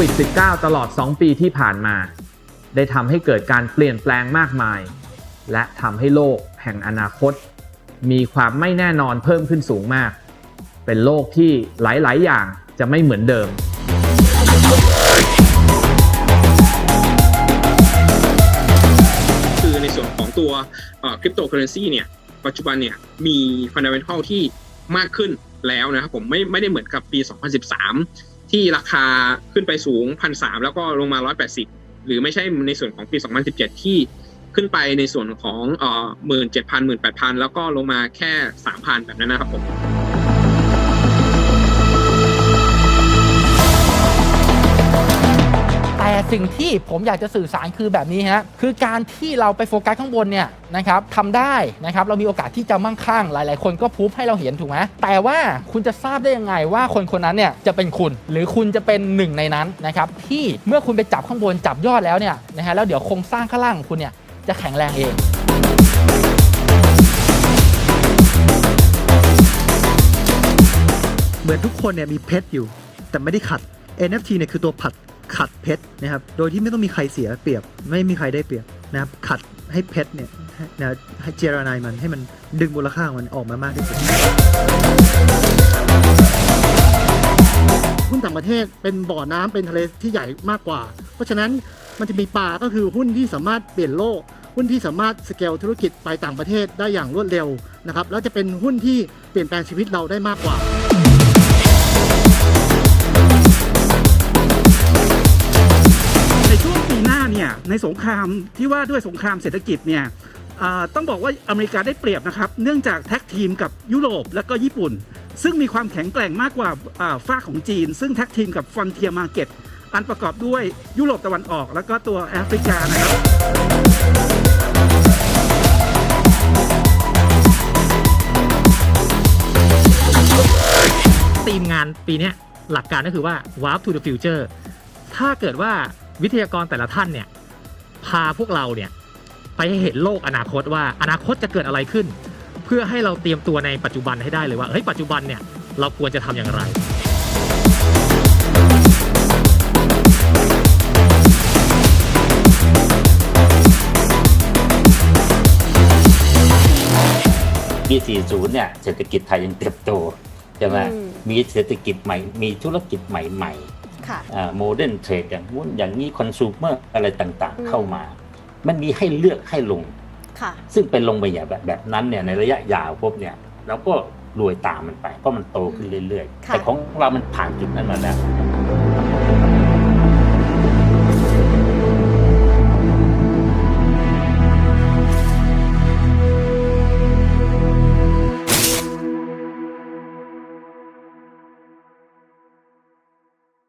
วิด -19 ตลอด 2 ปีที่ผ่านมา ได้ทำให้เกิดการเปลี่ยนแปลงมากมาย และทำให้โลกแห่งอนาคต มีความไม่แน่นอนเพิ่มขึ้นสูงมาก เป็นโลกที่หลาย ๆ อย่างจะไม่เหมือนเดิม คือในส่วนของตัวคริปโตเคอเรนซีเนี่ยปัจจุบันเนี่ยมีฟันดัมเบลที่มากขึ้นแล้วนะครับผมไม่ไม่ได้เหมือนกับปี 2013 ที่ราคาขึ้นไปสูงพันสามแล้วก็ลงมาร้อยแปดสิบหรือไม่ใช่ในส่วนของปีสองพันสิบเจ็ดที่ขึ้นไปในส่วนของเอ่อ17,000 18,000แล้วก็ลงมาแค่สามพันแบบนั้นนะครับผม สิ่งที่ผมอยากจะสื่อสารคือแบบนี้ฮะคือการที่เราไปโฟกัสข้างบนเนี่ยนะครับทำได้นะครับเรามีโอกาสที่จะมั่งคั่งหลาย ๆ คนก็พูฟให้เราเห็นถูกไหมแต่ว่าคุณจะทราบได้ยังไงว่าคนคนนั้นเนี่ยจะเป็นคุณ หรือคุณจะเป็นหนึ่งในนั้นนะครับที่เมื่อคุณไปจับข้างบนจับยอดแล้วเนี่ยนะฮะแล้วเดี๋ยวโครงสร้างข้างล่างของคุณเนี่ยจะแข็งแรงเองเหมือนทุกคนเนี่ยมีเพชรอยู่ แต่ไม่ได้ขัด NFT เนี่ยคือตัวผัด ขัดเพชรนะครับ โดยที่ไม่ต้องมีใครเสียเปรียบ ไม่มีใครได้เปรียบนะครับ ขัดให้เพชรเนี่ยนะให้เจรนายมันให้มันดึงมูลค่าของมันออกมามากที่สุดหุ้นต่างประเทศเป็นบ่อน้ำเป็นทะเลที่ใหญ่มากกว่า เพราะฉะนั้นมันจะมีปลาก็คือหุ้นที่สามารถเปลี่ยนโลก หุ้นที่สามารถสเกลธุรกิจไปต่างประเทศได้อย่างรวดเร็วนะครับแล้วจะเป็นหุ้นที่เปลี่ยนแปลงชีวิตเราได้มากกว่า สงครามที่ว่าด้วยสงครามเศรษฐกิจเนี่ยต้องบอกว่าอเมริกาได้เปรียบนะครับ เนื่องจากแท็กทีมกับยุโรปและก็ญี่ปุ่น ซึ่งมีความแข็งแกร่งมากกว่าอ่าฝ้ากของจีน ซึ่งแท็กทีมกับฟอนเทียมาร์เก็ตอันประกอบด้วยยุโรปตะวันออกแล้วก็ตัวแอฟริกานะครับทีมงานปีนี้หลักการก็คือว่า warp to the future ถ้าเกิดว่าวิทยากรแต่ละท่านเนี่ย พาพวกเราเนี่ยไปให้เห็นโลกอนาคตว่าอนาคตจะเกิดอะไรขึ้น เพื่อให้เราเตรียมตัวในปัจจุบันให้ได้เลยว่าเฮ้ยปัจจุบันเนี่ยเราควรจะทำอย่างไรปี40 เนี่ยเศรษฐกิจไทยยังเติบโตใช่ไหมอืมมีเศรษฐกิจใหม่ มีธุรกิจใหม่ค่ะๆ โมเดิร์นเทรดอย่างนู้นอย่างนี้คอน sumer อะไรต่างอืมๆเข้ามา มันมีให้เลือกให้ลงค่ะซึ่งเป็นลงไปอย่างแบบแบบนั้นเนี่ยในระยะยาวพบเนี่ยเราก็รวยตามมันไปเพราะมันโตขึ้นเรื่อยๆค่ะแต่ของเรามันผ่านจุดนั้นมาแล้ว